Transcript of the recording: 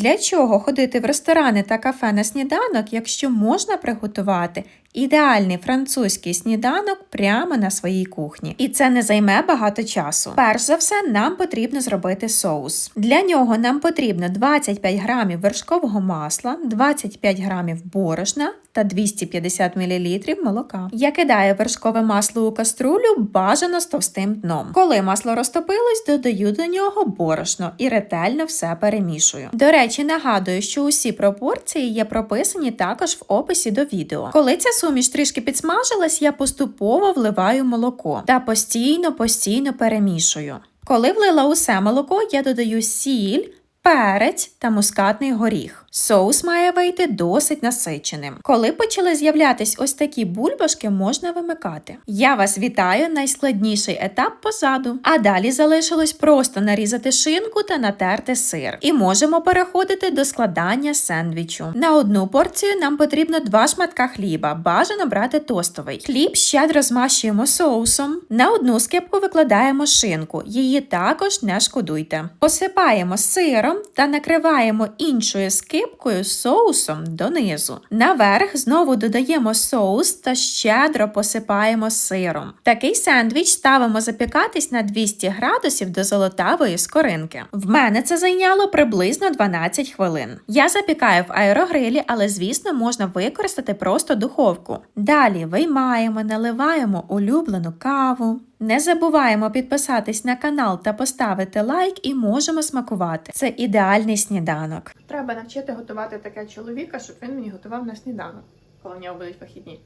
Для чого ходити в ресторани та кафе на сніданок, якщо можна приготувати ідеальний французький сніданок прямо на своїй кухні? І це не займе багато часу. Перш за все, нам потрібно зробити соус. Для нього нам потрібно 25 грамів вершкового масла, 25 грамів борошна та 250 мл молока. Я кидаю вершкове масло у каструлю бажано з товстим дном. Коли масло розтопилось, додаю до нього борошно і ретельно все перемішую. До речі, нагадую, що усі пропорції є прописані також в описі до відео. Коли ця суміш трішки підсмажилась, я поступово вливаю молоко та постійно постійно перемішую. Коли влила усе молоко, я додаю сіль. Перець та мускатний горіх. Соус має вийти досить насиченим. Коли почали з'являтись ось такі бульбашки, можна вимикати. Я вас вітаю, найскладніший етап позаду. А далі залишилось просто нарізати шинку та натерти сир. І можемо переходити до складання сендвічу. На одну порцію нам потрібно два шматка хліба. Бажано брати тостовий. Хліб щедро змащуємо соусом. На одну скипку викладаємо шинку. Її також не шкодуйте. Посипаємо сиром та накриваємо іншою скипкою соусом донизу. Наверх знову додаємо соус та щедро посипаємо сиром. Такий сендвіч ставимо запікатись на 200 градусів до золотавої скоринки. В мене це зайняло приблизно 12 хвилин. Я запікаю в аерогрилі, але звісно можна використати просто духовку. Далі виймаємо, наливаємо улюблену каву. Не забуваємо підписатись на канал та поставити лайк і можемо смакувати. Це ідеальний сніданок. Треба навчити готувати таке чоловіка, щоб він мені готував на сніданок, коли в нього будуть вихідні.